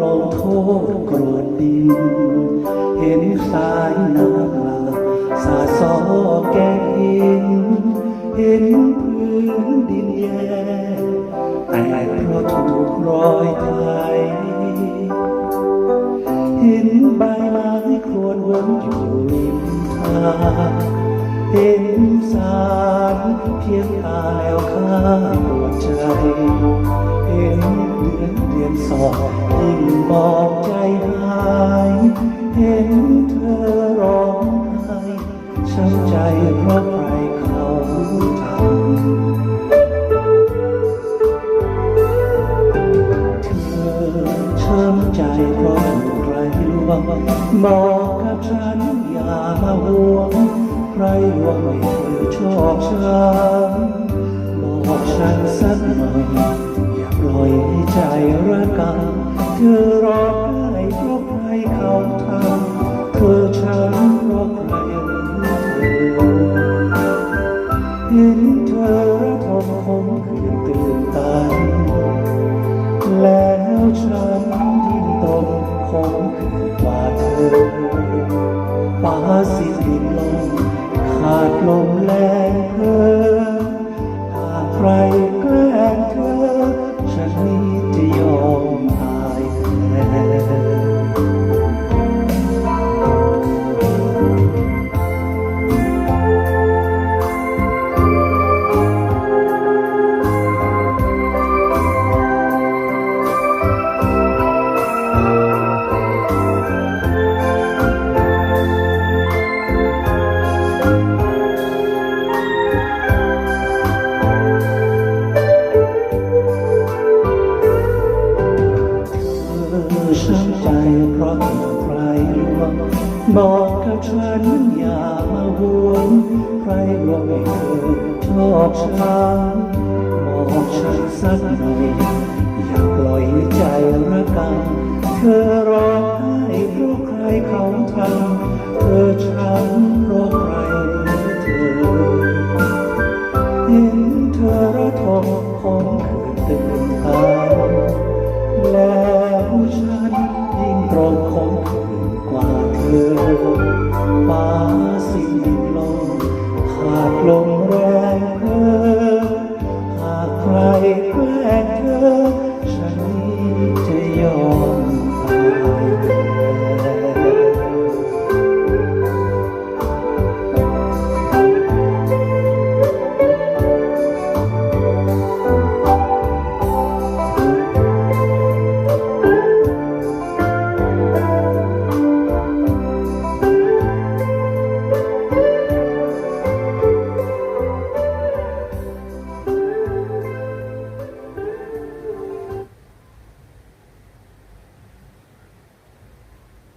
ษโกรธดิน เห็นสายน้ำหลากสาดซอแก้มหิน เห็นพื้นดินแย่แต่เพราะถูกรอยไทยเห็นใบไม้ครวญวนอยู่ริมทางเห็นสารเพียงตาแล้วข้าหัวใจ เห็นเดือนเดือนสองยิ่งมองใจหายเห็นเธอร้องไห้ช้ำใจเพราะใครเขาทำเธอช้ำใจเพราะถูกใครลวงบอกกับฉันอย่ามาห่วงใครลวงให้เธอชอบฉันบอกฉันสักหน่อย ปล่อยให้ใจระกำเธอรอได้เพราะใครเขาทำเธอฉันเพราะใครหรอเห็นเธอระทมคมคืนตื่นตันแล้วฉันยิ่งตกคงคือกว่าเธอ รักใครลวงบอกกับฉันอย่ามาหวงใครลวงไม่เคยชอบฉันบอกฉันสักหน่อยอย่าปล่อยใจระกันเธอร้องไห้เพราะใครเขาทำเธอช้ำเพราะใครเธอเห็นเธอระทมของคืนตื่นตาแล้วฉัน ตรงของคนกว่าเธอมาสิ้นลมขาดลม